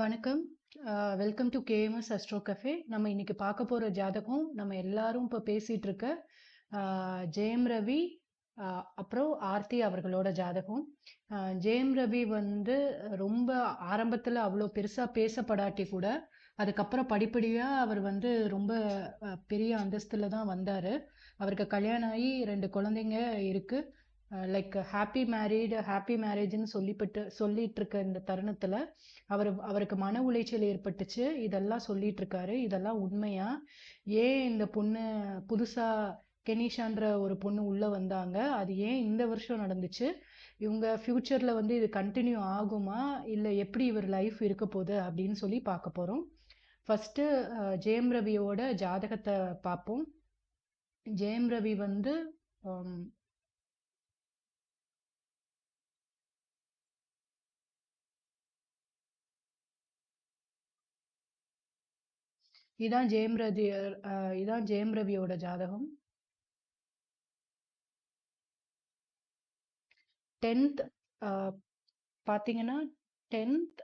வணக்கம். Welcome to KMS astro cafe. நம்ம இன்னைக்கு பார்க்க போகிற ஜாதகம், நம்ம எல்லாரும் இப்போ பேசிகிட்டு இருக்க ஜெயம் ரவி, அப்புறம் ஆர்த்தி அவர்களோட ஜாதகம். ஜெயம் ரவி வந்து ரொம்ப ஆரம்பத்தில் அவ்வளோ பெருசாக பேசப்படாட்டி கூட, அதுக்கப்புறம் படிப்படியாக அவர் வந்து ரொம்ப பெரிய அந்தஸ்தில் தான் வந்தார் அவருக்கு கல்யாணம் ஆகி ரெண்டு குழந்தைங்க இருக்குது லைக் ஹாப்பி மேரீடு ஹாப்பி மேரேஜ்னு சொல்லிப்பட்டு சொல்லிட்டு இருக்க இந்த தருணத்துல, அவர் அவருக்கு மன உளைச்சல் ஏற்பட்டுச்சு. இதெல்லாம் சொல்லிட்டு இருக்காரு. இதெல்லாம் உண்மையா? ஏன் இந்த பொண்ணு புதுசா கெனிஷான்ற ஒரு பொண்ணு உள்ள வந்தாங்க? அது ஏன் இந்த வருஷம் நடந்துச்சு? இவங்க ஃபியூச்சர்ல வந்து இது கண்டினியூ ஆகுமா? இல்ல எப்படி இவர் லைஃப் இருக்க போகுது அப்படின்னு சொல்லி பார்க்க போறோம். ஃபர்ஸ்ட்டு ஜெயம் ரவியோட ஜாதகத்தை பார்ப்போம். ஜெயம் ரவி வந்து இதான் ஜெயம் ரவி இதான் ஜெயம் ரவியோட ஜாதகம். டென்த் பார்த்தீங்கன்னா டென்த்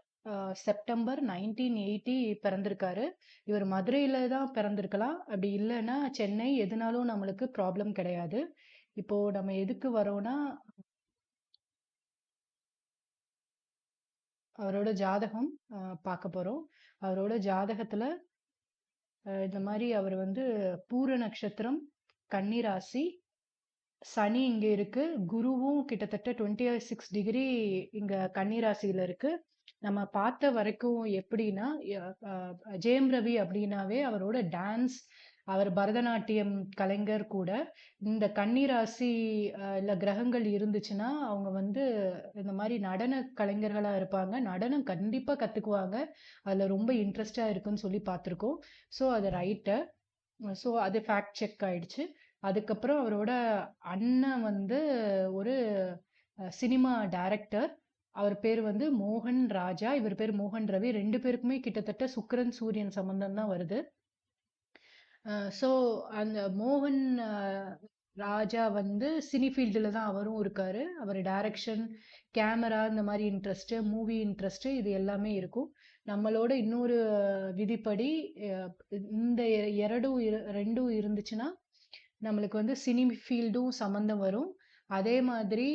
செப்டம்பர் நைன்டீன் எயிட்டி பிறந்திருக்காரு. இவர் மதுரையில தான் பிறந்திருக்கலாம். அப்படி இல்லைன்னா சென்னை எதுனாலும் நம்மளுக்கு ப்ராப்ளம் கிடையாது. இப்போ நம்ம எதுக்கு வரோம்னா அவரோட ஜாதகம் பார்க்க போறோம். அவரோட ஜாதகத்துல இந்த மாதிரி அவர் வந்து பூர நட்சத்திரம், கன்னிராசி சனி இங்க இருக்கு. குருவும் கிட்டத்தட்ட 26 டிகிரி இங்க கன்னிராசியில் இருக்கு. நம்ம பார்த்த வரைக்கும் எப்படின்னா, ஜெயம் ரவி அப்படின்னாவே அவரோட டான்ஸ், அவர் பரதநாட்டியம் கலைஞர் கூட. இந்த கன்னிராசி இல்லை இல்ல கிரகங்கள் இருந்துச்சுன்னா, அவங்க வந்து இந்த மாதிரி நடன கலைஞர்களா இருப்பாங்க. நடனம் கண்டிப்பா கத்துக்குவாங்க. அதுல ரொம்ப இன்ட்ரெஸ்ட்டா இருக்குன்னு சொல்லி பார்த்துருக்கோம். ஸோ அது ரைட்டு. ஸோ அது ஃபேக்ட் செக் ஆயிடுச்சு. அதுக்கப்புறம் அவரோட அண்ணன் வந்து ஒரு சினிமா டைரக்டர். அவர் பேர் வந்து மோகன் ராஜா. இவர் பேர் மோகன் ரவி. ரெண்டு பேருக்குமே கிட்டத்தட்ட சுக்கரன் சூரியன் சம்மந்தம் தான் வருது. ஸோ அந்த மோகன் ராஜா வந்து சினிஃபீல்டில் தான் அவரும் இருக்காரு. அவர் டைரக்ஷன், கேமரா இந்த மாதிரி இன்ட்ரெஸ்ட்டு, மூவி இன்ட்ரெஸ்ட்டு இது எல்லாமே இருக்கும். நம்மளோட இன்னொரு விதிப்படி இந்த 2ம் இரு 2ம் இருந்துச்சுன்னா, நம்மளுக்கு வந்து சினி ஃபீல்டும் சம்மந்தம் வரும். அதே மாதிரி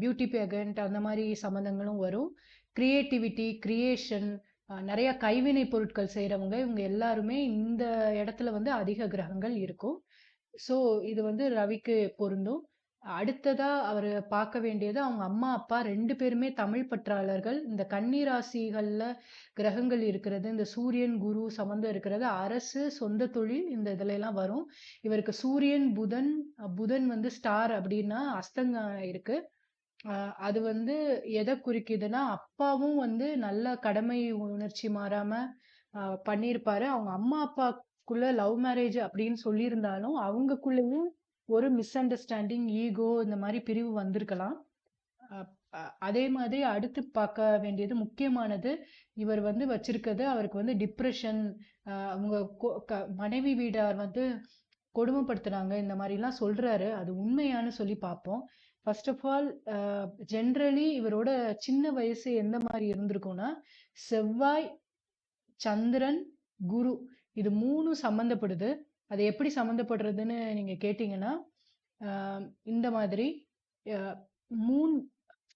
பியூட்டி பேகண்ட் அந்த மாதிரி சம்மந்தங்களும் வரும். க்ரியேட்டிவிட்டி க்ரியேஷன் நிறைய கைவினை பொருட்கள் செய்கிறவங்க இவங்க எல்லாருமே இந்த இடத்துல வந்து அதிக கிரகங்கள் இருக்கும். ஸோ இது வந்து ரவிக்கு பொருந்தும். அடுத்ததா அவர் பார்க்க வேண்டியது அவங்க அம்மா, அப்பா ரெண்டு பேருமே தமிழ் பற்றாளர்கள். இந்த கன்னி கிரகங்கள் இருக்கிறது, இந்த சூரியன், குரு சம்மந்தம் இருக்கிறது அரசு, சொந்த தொழில் இந்த இதுலலாம் வரும். இவருக்கு சூரியன், புதன் புதன் வந்து ஸ்டார் அப்படின்னா அஸ்தங்க இருக்கு. அது வந்து எதை குறிக்குதுன்னா, அப்பாவும் வந்து நல்ல கடமை உணர்ச்சி மாறாம பண்ணியிருப்பாரு. அவங்க அம்மா, அப்பாக்குள்ள லவ் மேரேஜ் அப்படின்னு சொல்லியிருந்தாலும், அவங்கக்குள்ளேயும் ஒரு மிஸ் அண்டர்ஸ்டாண்டிங், ஈகோ இந்த மாதிரி பிரிவு வந்திருக்கலாம். அப் அ அதே மாதிரி அடுத்து பார்க்க வேண்டியது முக்கியமானது, இவர் வந்து வச்சிருக்கிறது அவருக்கு வந்து டிப்ரெஷன் அவங்க கொ க மனைவி வீடார் வந்து கொடுமைப்படுத்துனாங்க. இந்த மாதிரிலாம் சொல்றாரு. அது உண்மையான்னு சொல்லி பார்ப்போம். ஃபர்ஸ்ட் ஆஃப் ஆல் ஜென்ரலி இவரோட சின்ன வயசு எந்த மாதிரி இருந்திருக்கும்னா, செவ்வாய், சந்திரன், குரு இது மூணும் சம்மந்தப்படுது. அது எப்படி சம்மந்தப்படுறதுன்னு நீங்க கேட்டீங்கன்னா, இந்த மாதிரி மூன்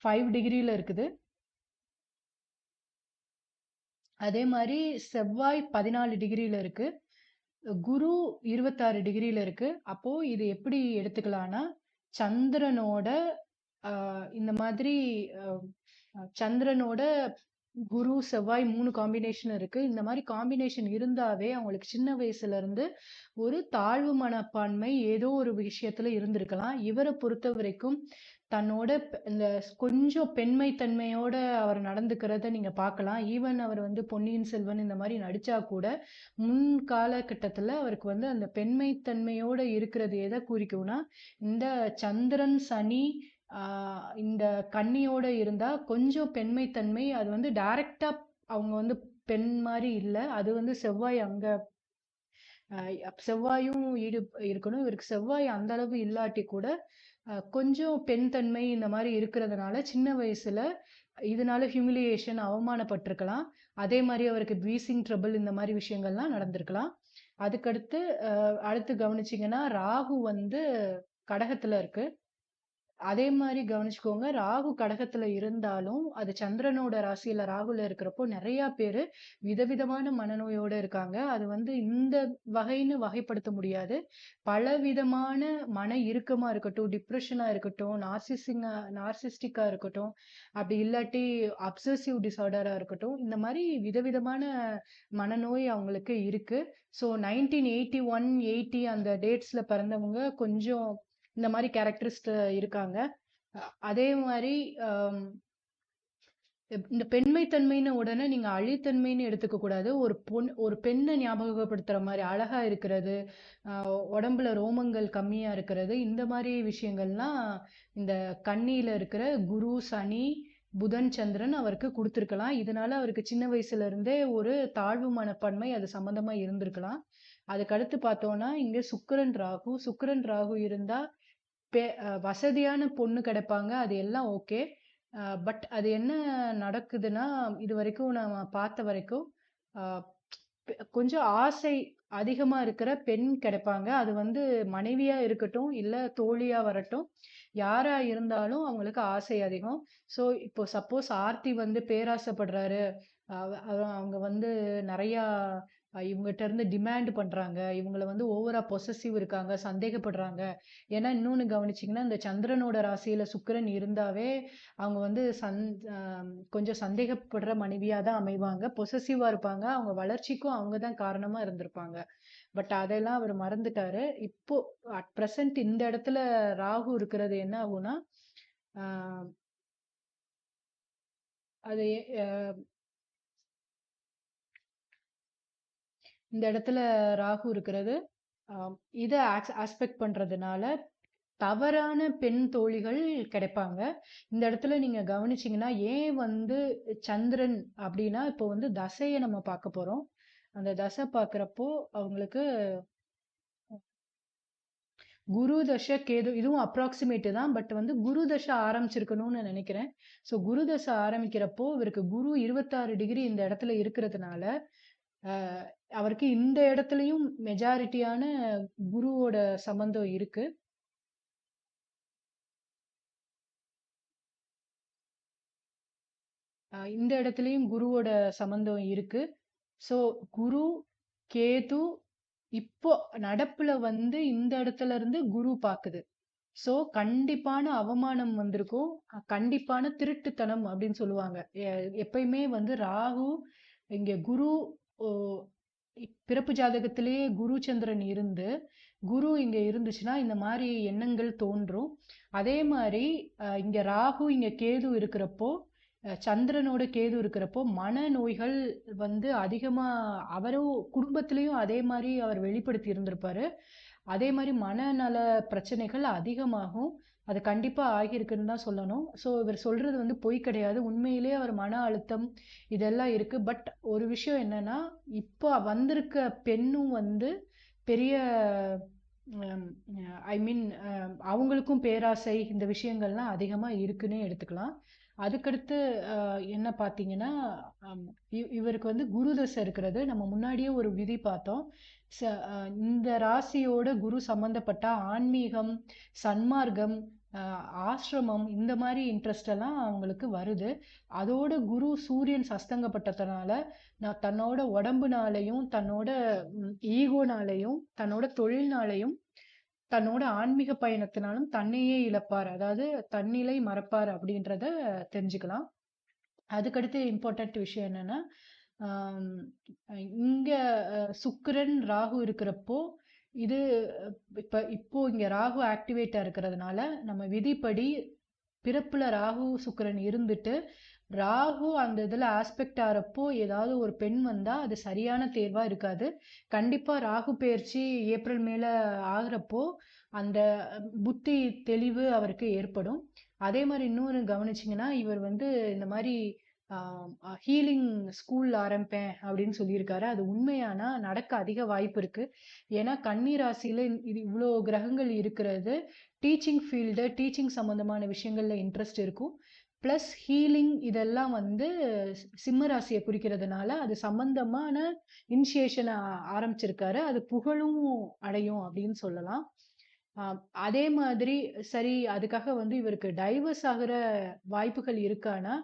5 டிகிரில இருக்குது. அதே மாதிரி செவ்வாய் 14 டிகிரில இருக்கு. குரு 26 டிகிரில இருக்கு. அப்போ இது எப்படி எடுத்துக்கலான்னா, சந்திரனோட இந்த மாதிரி சந்திரனோட குரு, செவ்வாய் மூணு காம்பினேஷன் இருக்கு. இந்த மாதிரி காம்பினேஷன் இருந்தாவே அவங்களுக்கு சின்ன வயசுல இருந்து ஒரு தாழ்வு மனப்பான்மை ஏதோ ஒரு விஷயத்துல இருந்திருக்கலாம். இவரை பொறுத்த வரைக்கும் தன்னோட இந்த கொஞ்சம் பெண்மை தன்மையோட அவர் நடந்துக்கிறத நீங்க பார்க்கலாம். ஈவன் அவர் வந்து பொன்னியின் செல்வன் இந்த மாதிரி நடிச்சா கூட, முன் காலகட்டத்துல அவருக்கு வந்து அந்த பெண்மை தன்மையோட இருக்கிறது எதை குறிக்கும்னா, இந்த சந்திரன், சனி இந்த கண்ணியோடு இருந்தால் கொஞ்சம் பெண்மைத்தன்மை அது வந்து டைரக்ட்டா அவங்க வந்து பெண் மாதிரி இல்லை. அது வந்து செவ்வாய் அங்கே செவ்வாயும் ஈடு இருக்கணும். இவருக்கு செவ்வாய் அந்த அளவு இல்லாட்டி கூட, கொஞ்சம் பெண் தன்மை இந்த மாதிரி இருக்கிறதுனால, சின்ன வயசுல இதனால ஹியூமிலியேஷன் அவமானப்பட்டிருக்கலாம். அதே மாதிரி அவருக்கு பீசிங் ட்ரபிள் இந்த மாதிரி விஷயங்கள்லாம் நடந்திருக்கலாம். அதுக்கடுத்து அடுத்து கவனிச்சிங்கன்னா ராகு வந்து கடகத்துல இருக்கு. அதே மாதிரி கவனிச்சுக்கோங்க. ராகு கடகத்துல இருந்தாலும் அது சந்திரனோட ராசியில ராகுல இருக்கிறப்போ நிறைய பேரு விதவிதமான மனநோயோட இருக்காங்க. அது வந்து இந்த வகைன்னு வகைப்படுத்த முடியாது. பல விதமான மன இறுக்கமா இருக்கட்டும் டிப்ரெஷனா இருக்கட்டும் நார்சிசிங்கா நார்சிஸ்டிக்கா இருக்கட்டும் அப்படி இல்லாட்டி அப்சசிவ் டிசார்டரா இருக்கட்டும் இந்த மாதிரி விதவிதமான மனநோய் அவங்களுக்கு இருக்கு. So nineteen eighty one eighty அந்த டேட்ஸ்ல பிறந்தவங்க கொஞ்சம் இந்த மாதிரி கேரக்டரிஸ்ட் இருக்காங்க. அதே மாதிரி இந்த பெண்மைத்தன்மைன்னு உடனே நீங்க அழித்தன்மைன்னு எடுத்துக்க கூடாது. ஒரு பொன் ஒரு பெண்ணை ஞாபகப்படுத்துற மாதிரி அழகா இருக்கிறது உடம்புல ரோமங்கள் கம்மியா இருக்கிறது இந்த மாதிரி விஷயங்கள்லாம் இந்த கண்ணியில இருக்கிற குரு சனி புதன் சந்திரன் அவருக்கு கொடுத்துருக்கலாம். இதனால அவருக்கு சின்ன வயசுல இருந்தே ஒரு தாழ்வு மனப்பான்மை அது சம்பந்தமா இருந்திருக்கலாம். அதுக்கடுத்து பார்த்தோம்னா இங்க சுக்கரன் ராகு. சுக்கரன் ராகு இருந்தா பெ- வசதியான பொண்ணு கிடைப்பாங்க. அது எல்லாம் ஓகே. பட் அது என்ன நடக்குதுன்னா இது வரைக்கும் நம்ம பார்த்த வரைக்கும் கொஞ்சம் ஆசை அதிகமா இருக்கிற பெண் கிடைப்பாங்க. அது வந்து மனைவியா இருக்கட்டும் இல்ல தோழியா வரட்டும் யாரா இருந்தாலும் அவங்களுக்கு ஆசை அதிகம். ஸோ இப்போ சப்போஸ் ஆர்த்தி வந்து பேராசைப்படுறாரு அவங்க வந்து நிறையா இவங்ககிட்ட இருந்து டிமாண்ட் பண்றாங்க. இவங்களை வந்து ஓவரா பொசசிவ் இருக்காங்க சந்தேகப்படுறாங்க. ஏன்னா இன்னொன்னு கவனிச்சிங்கன்னா இந்த சந்திரனோட ராசியில சுக்கரன் இருந்தாவே அவங்க வந்து சந் கொஞ்சம் சந்தேகப்படுற மனைவியா தான் அமைவாங்க. பொசசிவா இருப்பாங்க. அவங்க வளர்ச்சிக்கும் அவங்க தான் காரணமா இருந்திருப்பாங்க. பட் அதெல்லாம் அவர் மறந்துட்டாரு. இப்போ அட் ப்ரெசன்ட் இந்த இடத்துல ராகு இருக்கிறது என்ன ஆகும்னா அது இந்த இடத்துல ராகு இருக்கிறது. இதை ஆஸ்பெக்ட் பண்றதுனால தவறான பெண் தோழிகள் கிடைப்பாங்க. இந்த இடத்துல நீங்க கவனிச்சிங்கன்னா ஏன் வந்து சந்திரன் அப்படின்னா இப்போ வந்து தசையை நம்ம பார்க்க போறோம். அந்த தசை பார்க்குறப்போ அவங்களுக்கு குரு தசை கேது இதுவும் அப்ராக்சிமேட்டு தான் பட் வந்து குரு தசை ஆரம்பிச்சிருக்கணும்னு நினைக்கிறேன். ஸோ குரு தசை ஆரம்பிக்கிறப்போ இவருக்கு குரு இருபத்தாறு டிகிரி இந்த இடத்துல இருக்கிறதுனால அவருக்கு இந்த இடத்துலயும் மெஜாரிட்டியான குருவோட சம்பந்தம் இருக்கு. ஆஹ் இந்த இடத்துலயும் குருவோட சம்பந்தம் இருக்கு. ஸோ குரு கேது இப்போ நடப்புல வந்து இந்த இடத்துல இருந்து குரு பாக்குது. ஸோ கண்டிப்பான அவமானம் வந்திருக்கும். கண்டிப்பான திருட்டுத்தனம் அப்படின்னு சொல்லுவாங்க. எ- எப்பயுமே வந்து ராகு இங்க குரு ஓ, பிறப்பு ஜாதகத்திலேயே குரு சந்திரன் இருந்து குரு இங்க இருந்துச்சுன்னா இந்த மாதிரி எண்ணங்கள் தோன்றும். அதே மாதிரி அஹ், இங்க ராகு இங்க கேது இருக்கிறப்போ சந்திரனோட கேது இருக்கிறப்போ மனநோய்கள் வந்து அதிகமா அவரும் குடும்பத்திலயும் அதே மாதிரி அவர் வெளிப்படுத்தி இருந்திருப்பாரு. அதே மாதிரி மனநல பிரச்சனைகள் அதிகமாகும். அது கண்டிப்பாக ஆகியிருக்குன்னு தான் சொல்லணும். ஸோ இவர் சொல்கிறது வந்து பொய் கிடையாது. உண்மையிலேயே அவர் மன அழுத்தம் இதெல்லாம் இருக்குது பட் ஒரு விஷயம் என்னன்னா இப்போ வந்திருக்க பெண்ணும் வந்து பெரிய ஐ மீன் அவங்களுக்கும் பேராசை இந்த விஷயங்கள்லாம் அதிகமாக இருக்குன்னே எடுத்துக்கலாம். அதுக்கடுத்து என்ன பார்த்தீங்கன்னா ஆம், இவருக்கு வந்து குரு தசை இருக்கிறது. நம்ம முன்னாடியே ஒரு விதி பார்த்தோம். ச- இந்த ராசியோட குரு சம்மந்தப்பட்ட ஆன்மீகம் சன்மார்க்கம் அஹ், ஆசிரமம் இந்த மாதிரி இன்ட்ரெஸ்ட் எல்லாம் அவங்களுக்கு வருது. அதோட குரு சூரியன் சஸ்தங்கப்பட்டதுனால நான் தன்னோட உடம்புனாலையும் தன்னோட ஈகோனாலையும் தன்னோட தொழில்னாலையும் தன்னோட ஆன்மீக பயணத்தினாலும் தன்னையே இழப்பார். அதாவது தன்னிலை மறப்பார் அப்படின்றத தெரிஞ்சுக்கலாம். அதுக்கடுத்து இம்பார்ட்டன்ட் விஷயம் என்னன்னா இங்க சுக்கிரன் ராகு இருக்கிறப்போ இது இப்ப இப்போ இங்க ராகு ஆக்டிவேட்டா இருக்கிறதுனால நம்ம விதிப்படி பிறப்புல ராகு சுக்கிரன் இருந்துட்டு ராகு அந்த இதில் ஆஸ்பெக்ட் ஆகிறப்போ ஏதாவது ஒரு பெண் வந்தால் அது சரியான தேர்வாக இருக்காது. கண்டிப்பாக ராகு பயிற்சி ஏப்ரல் மேலே ஆகிறப்போ அந்த புத்தி தெளிவு அவருக்கு ஏற்படும். அதே மாதிரி இன்னொரு கவனிச்சிங்கன்னா இவர் வந்து இந்த மாதிரி ஹீலிங் ஸ்கூல் ஆரம்பிப்பேன் அப்படின்னு சொல்லியிருக்காரு. அது உண்மையானா நடக்க அதிக வாய்ப்பு இருக்கு. ஏன்னா கன்னி ராசியில இது இவ்வளோ கிரகங்கள் இருக்கிறது. டீச்சிங் ஃபீல்டு டீச்சிங் சம்பந்தமான விஷயங்கள்ல இன்ட்ரெஸ்ட் இருக்கும். ப்ளஸ் ஹீலிங் இதெல்லாம் வந்து சிம்ம ராசியை குறிக்கிறதுனால அது சம்பந்தமான இனிஷியேஷனை ஆரம்பிச்சிருக்காரு. அது புகழும் அடையும் அப்படின்னு சொல்லலாம். அதே மாதிரி சரி அதுக்காக வந்து இவருக்கு டைவர்ஸ் ஆகிற வாய்ப்புகள் இருக்கானா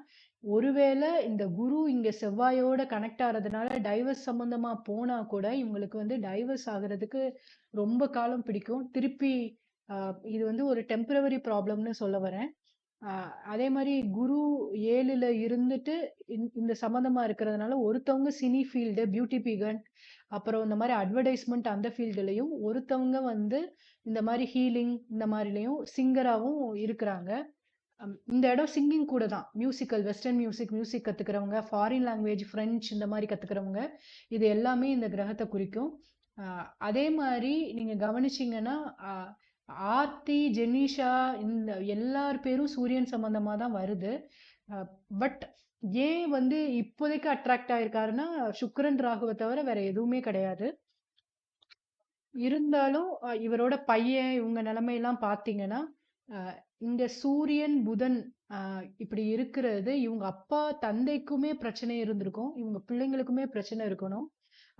ஒருவேளை இந்த குரு இங்க செவ்வாயோட கனெக்ட் ஆகிறதுனால டைவர்ஸ் சம்பந்தமா போனா கூட இவங்களுக்கு வந்து டைவர்ஸ் ஆகுறதுக்கு ரொம்ப காலம் பிடிக்கும். திருப்பி இது வந்து ஒரு டெம்பரவரி ப்ராப்ளம்னு சொல்ல வரேன். அதே மாதிரி குரு ஏழுல இருந்துட்டு இந்த இந்த சம்மந்தமா இருக்கிறதுனால ஒருத்தவங்க சினி ஃபீல்டு பியூட்டி பீகன் அப்புறம் இந்த மாதிரி அட்வர்டைஸ்மெண்ட் அந்த ஃபீல்டுலையும் ஒருத்தவங்க வந்து இந்த மாதிரி ஹீலிங் இந்த மாதிரிலையும் சிங்கராகவும் இருக்கிறாங்க. அம், இந்த இடம் சிங்கிங் கூட தான். மியூசிக்கல் வெஸ்டர்ன் மியூசிக் மியூசிக் கத்துக்கிறவங்க ஃபாரின் லாங்குவேஜ் ஃப்ரெஞ்ச் இந்த மாதிரி கத்துக்கிறவங்க இது எல்லாமே இந்த கிரகத்தை குறிக்கும். அதே மாதிரி நீங்க கவனிச்சீங்கன்னா ஆர்த்தி ஜெனிஷா இந்த எல்லார் பேரும் சூரியன் சம்மந்தமாக தான் வருது. பட் ஏன் வந்து இப்போதைக்கு அட்ராக்ட் ஆயிருக்காருன்னா சுக்கரன் ராகுவை தவிர வேற எதுவுமே கிடையாது. இருந்தாலும் இவரோட பையன் இவங்க நிலைமையெல்லாம் பார்த்தீங்கன்னா இந்த சூரியன் புதன் இப்படி இருக்கிறது இவங்க அப்பா தந்தைக்குமே பிரச்சனை இருந்திருக்கும். இவங்க பிள்ளைங்களுக்குமே பிரச்சனை இருக்கணும்.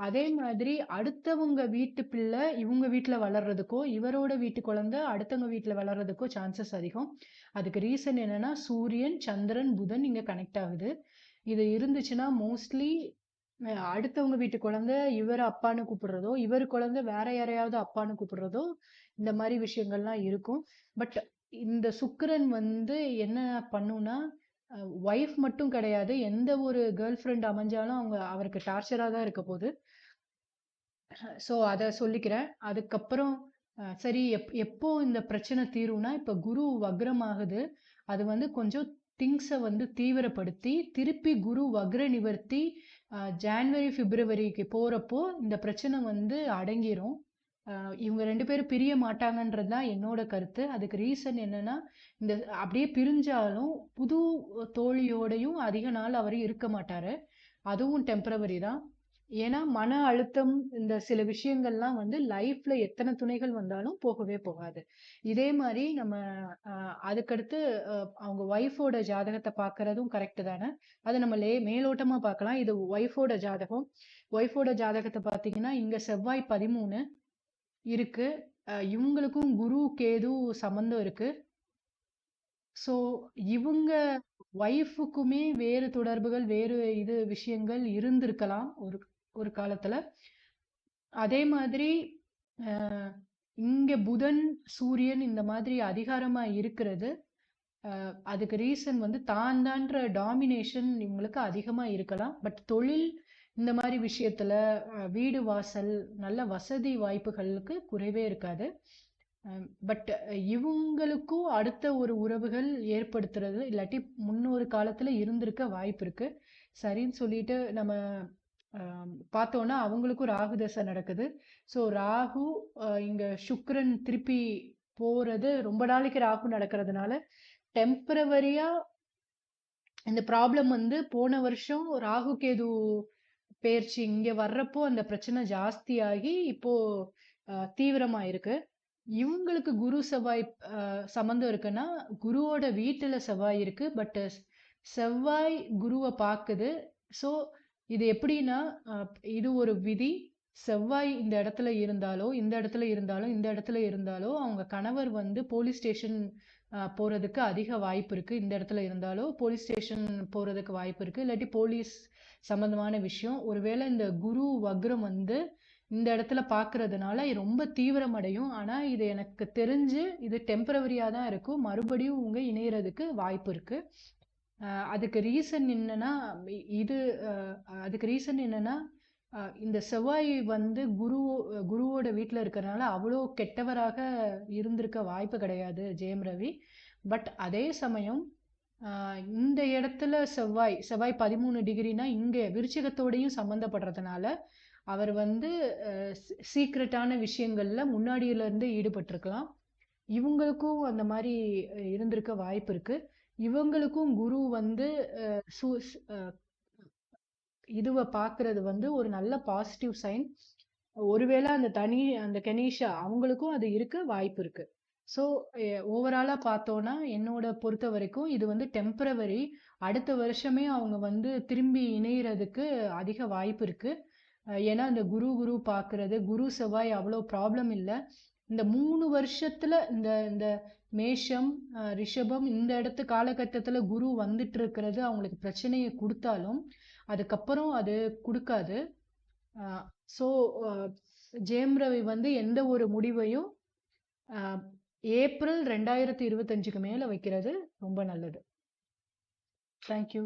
அதே மாதிரி அடுத்தவங்க வீட்டு பிள்ளை இவங்க வீட்டில் வளர்றதுக்கோ இவரோட வீட்டு குழந்தை அடுத்தவங்க வீட்டில் வளர்றதுக்கோ சான்சஸ் அதிகம். அதுக்கு ரீசன் என்னன்னா சூரியன் சந்திரன் புதன் இங்கே கனெக்ட் ஆகுது. இது இருந்துச்சுன்னா மோஸ்ட்லி அடுத்தவங்க வீட்டு குழந்தை இவர் அப்பான்னு கூப்பிடுறதோ இவர் குழந்தை வேற யாரையாவது அப்பான்னு கூப்பிடுறதோ இந்த மாதிரி விஷயங்கள்லாம் இருக்கும். பட் இந்த சுக்கரன் வந்து என்ன பண்ணும்னா ஒய்ஃப் மட்டும் கிடையாது. எந்த ஒரு கேர்ள் ஃப்ரெண்ட் அமைஞ்சாலும் அவங்க அவருக்கு டார்ச்சராக தான் இருக்க போகுது. ஸோ அதை சொல்லிக்கிறேன். அதுக்கப்புறம் சரி எப் எப்போ இந்த பிரச்சனை தீரும்னா இப்போ குரு வக்ரமாகுது. அது வந்து கொஞ்சம் திங்ஸை வந்து தீவிரப்படுத்தி திருப்பி குரு வக்ர நிவர்த்தி ஜான்வரி பிப்ரவரிக்கு போகிறப்போ இந்த பிரச்சனை வந்து அடங்கிரும். இவங்க ரெண்டு பேரும் பிரிய மாட்டாங்கன்றது தான் என்னோட கருத்து. அதுக்கு ரீசன் என்னன்னா இந்த அப்படியே பிரிஞ்சாலும் புது தோழியோடையும் அதிக நாள் அவர் இருக்க மாட்டாரு. அதுவும் டெம்பரவரி தான். ஏன்னா மன அழுத்தம் இந்த சில விஷயங்கள்லாம் வந்து லைஃப்ல எத்தனை துணைகள் வந்தாலும் போகவே போகாது. இதே மாதிரி நம்ம அதுக்கடுத்து அவங்க ஒய்ஃபோட ஜாதகத்தை பார்க்கறதும் கரெக்ட் தானே? அது நம்ம லே மேலோட்டமா பார்க்கலாம். இது ஒய்ஃபோட ஜாதகம். ஒய்ஃபோட ஜாதகத்தை பார்த்தீங்கன்னா இங்க செவ்வாய் பதிமூணு இருக்கு. இவங்களுக்கும் குரு கேது சம்பந்தம் இருக்கு. ஸோ இவங்க ஒய்ஃபுக்குமே வேறு தொடர்புகள் வேறு இது விஷயங்கள் இருந்திருக்கலாம் ஒரு ஒரு காலத்துல. அதே மாதிரி இங்க புதன் சூரியன் இந்த மாதிரி அதிகாரமா இருக்கிறது. அதுக்கு ரீசன் வந்து தான் தான்ற டாமினேஷன் இவங்களுக்கு அதிகமா இருக்கலாம். பட் தொழில் இந்த மாதிரி விஷயத்தில் வீடு வாசல் நல்ல வசதி வாய்ப்புகளுக்கு குறைவே இருக்காது. பட் இவங்களுக்கும் அடுத்த ஒரு உறவுகள் ஏற்படுத்துறது இல்லாட்டி முன்னொரு காலத்தில் இருந்திருக்க வாய்ப்பு இருக்கு. சரின்னு சொல்லிட்டு நம்ம பார்த்தோன்னா அவங்களுக்கும் ராகு தசை நடக்குது. ஸோ ராகு இங்கே சுக்ரன் திருப்பி போகிறது ரொம்ப நாளைக்கு ராகு நடக்கிறதுனால டெம்பரவரியாக இந்த ப்ராப்ளம் வந்து போன வருஷம் ராகு கேது பெயர்ச்சி இங்கே வர்றப்போ அந்த பிரச்சனை ஜாஸ்தியாகி இப்போ தீவிரமாக தீவிரமா இருக்கு இவங்களுக்கு குரு செவ்வாய் சம்மந்தம் இருக்குன்னா குருவோட வீட்டில் செவ்வாய் இருக்கு. பட் செவ்வாய் குருவை பார்க்குது ஸோ இது எப்படின்னா இது ஒரு விதி. செவ்வாய் இந்த இடத்துல இருந்தாலோ இந்த இடத்துல இருந்தாலோ இந்த இடத்துல இருந்தாலோ அவங்க கணவர் வந்து போலீஸ் ஸ்டேஷன் போகிறதுக்கு அதிக வாய்ப்பு இருக்குது இந்த இடத்துல இருந்தாலோ போலீஸ் ஸ்டேஷன் போகிறதுக்கு வாய்ப்பு இருக்குது இல்லாட்டி போலீஸ் சம்மந்தமான விஷயம். ஒருவேளை இந்த குரு வக்ரம் வந்து இந்த இடத்துல பார்க்கறதுனால ரொம்ப தீவிரமடையும். ஆனால் இது எனக்கு தெரிஞ்சு இது டெம்பரவரியாக தான் இருக்கும் மறுபடியும் உங்க இணையறதுக்கு வாய்ப்பு இருக்கு. அதுக்கு ரீசன் என்னன்னா இது அதுக்கு ரீசன் என்னன்னா இந்த செவ்வாய் வந்து குரு குருவோட வீட்டில் இருக்கிறனால அவ்வளோ கெட்டவராக இருந்திருக்க வாய்ப்பு கிடையாது ஜெயம் ரவி. பட் அதே சமயம் இந்த இடத்துல செவ்வாய் செவ்வாய் பதிமூணு டிகிரினா இங்கே விருச்சிகத்தோடையும் சம்மந்தப்படுறதுனால அவர் வந்து சீக்ரெட்டான விஷயங்களில் முன்னாடியிலேருந்து ஈடுபட்டிருக்கலாம். இவங்களுக்கும் அந்த மாதிரி இருந்திருக்க வாய்ப்பு இருக்குது இவங்களுக்கும் குரு வந்து சு- இதுவை பார்க்கறது வந்து ஒரு நல்ல பாசிட்டிவ் சைன். ஒருவேளை அந்த தனி அந்த கணேஷா அவங்களுக்கும் அது இருக்க வாய்ப்பு இருக்குது ஸோ ஓவராலாக பார்த்தோன்னா என்னோட பொறுத்த வரைக்கும் இது வந்து டெம்பரவரி. அடுத்த வருஷமே அவங்க வந்து திரும்பி இணையிறதுக்கு அதிக வாய்ப்பு இருக்குது ஏன்னா, இந்த குரு, குரு பார்க்குறது, குரு, செவ்வாய் அவ்வளோ ப்ராப்ளம் இல்லை. இந்த மூணு வருஷத்தில் இந்த இந்த மேஷம், ரிஷபம் இந்த இடத்து காலகட்டத்தில் குரு வந்துட்டு இருக்கிறது அவங்களுக்கு பிரச்சனையை கொடுத்தாலும் அதுக்கப்புறம் அது கொடுக்காது. ஸோ ஜெயம் ரவி வந்து எந்த ஒரு முடிவையும் ஏப்ரல் ரெண்டாயிரத்தி இருபத்தஞ்சுக்கு மேலே வைக்கிறது ரொம்ப நல்லது. தேங்க்யூ